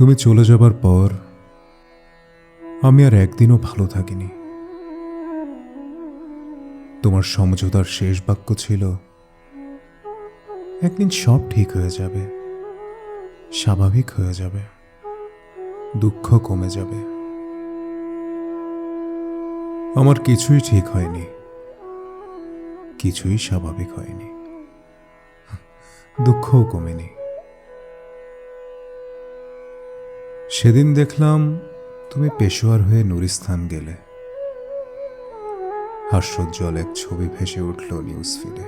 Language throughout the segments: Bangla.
তুমি চলে যাবার পর আমি আর একদিনও ভালো থাকিনি। তোমার সমঝোতার শেষ বাক্য ছিল, একদিন সব ঠিক হয়ে যাবে, স্বাভাবিক হয়ে যাবে, দুঃখ কমে যাবে। আমার কিছুই ঠিক হয়নি, কিছুই স্বাভাবিক হয়নি, দুঃখও কমেনি। সেদিন দেখলাম তুমি পেশোয়ার হয়ে নুরিস্তান গেলে। হাস্যোজ্জ্বল এক ছবি ভেসে উঠল নিউজ ফিডে।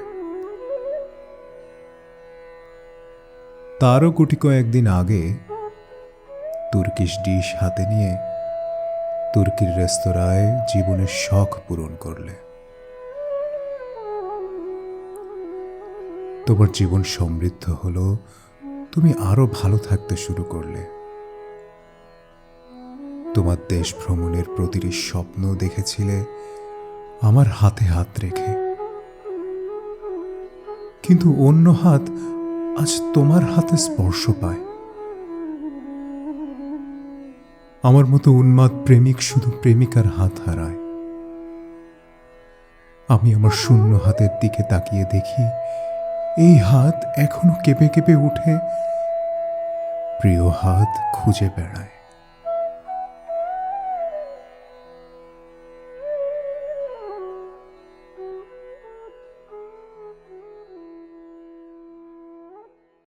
তারও গুটি কয়েকদিন আগে তুর্কিশ ডিশ হাতে নিয়ে তুর্কির রেস্তোরাঁয় জীবনের শখ পূরণ করলে। তোমার জীবন সমৃদ্ধ হলো, তুমি আরও ভালো থাকতে শুরু করলে। তোমার দেশ ভ্রমণের প্রতিটি স্বপ্ন দেখেছিলে, আমার হাতে হাত রেখে। কিন্তু অন্য হাত আজ তোমার হাতে স্পর্শ পায়। আমার মতো উন্মাদ প্রেমিক শুধু প্রেমিকার হাত হারায়। আমি আমার শূন্য হাতের দিকে তাকিয়ে দেখি, এই হাত এখনও কেঁপে কেঁপে উঠে, প্রিয় হাত খুঁজে বেড়ায়।